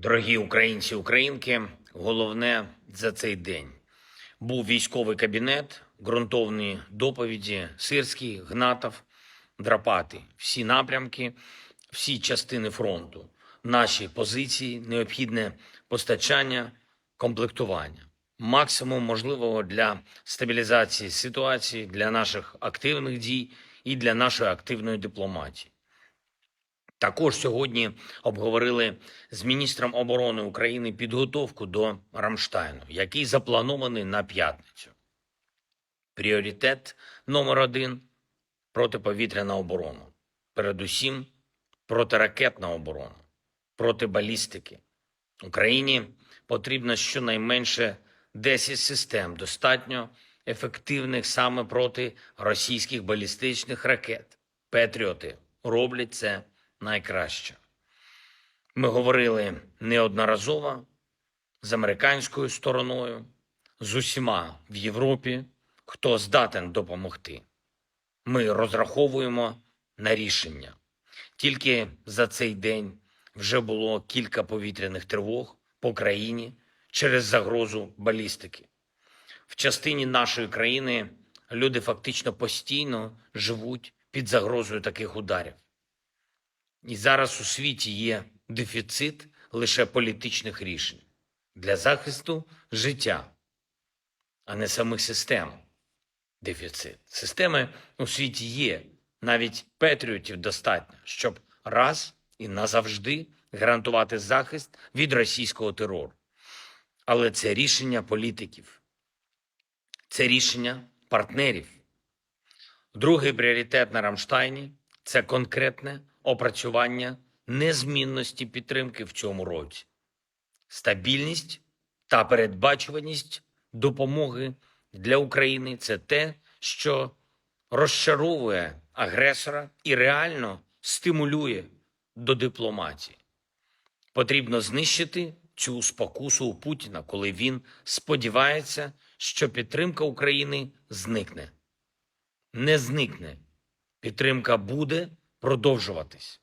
Дорогі українці, українки, головне за цей день. Був військовий кабінет, ґрунтовні доповіді, Сирський, Гнатов, Драпати, всі напрямки, всі частини фронту, наші позиції, необхідне постачання, комплектування, максимум можливого для стабілізації ситуації, для наших активних дій і для нашої активної дипломатії. Також сьогодні обговорили з міністром оборони України підготовку до Рамштайну, який запланований на п'ятницю. Пріоритет номер один протиповітряна оборона. Передусім протиракетна оборона, проти балістики. Україні потрібно щонайменше 10 систем, достатньо ефективних саме проти російських балістичних ракет. Петріоти роблять це найкраще. Ми говорили неодноразово з американською стороною, з усіма в Європі, хто здатен допомогти. Ми розраховуємо на рішення. Тільки за цей день вже було кілька повітряних тривог по країні через загрозу балістики. В частині нашої країни люди фактично постійно живуть під загрозою таких ударів. І зараз у світі є дефіцит лише політичних рішень для захисту життя, а не самих систем. Дефіцит. Системи у світі є, навіть патріотів достатньо, щоб раз і назавжди гарантувати захист від російського терору. Але це рішення політиків, це рішення партнерів. Другий пріоритет на Рамштайні це конкретне опрацювання незмінності підтримки в цьому році, стабільність та передбачуваність допомоги для України це те, що розчаровує агресора і реально стимулює до дипломатії. Потрібно знищити цю спокусу у Путіна, коли він сподівається, що підтримка України зникне. Не зникне. Підтримка буде продовжуватись.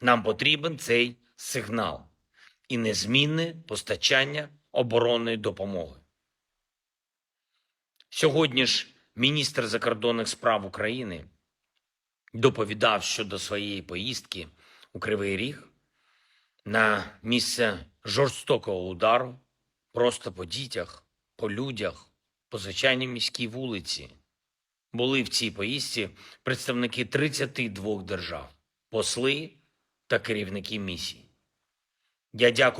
Нам потрібен цей сигнал і незмінне постачання оборонної допомоги. Сьогодні ж міністр закордонних справ України доповідав щодо своєї поїздки у Кривий Ріг на місце жорстокого удару просто по дітях, по людях, по звичайній міській вулиці. Були в цій поїздці представники 32 держав, посли та керівники місій. Я дякую.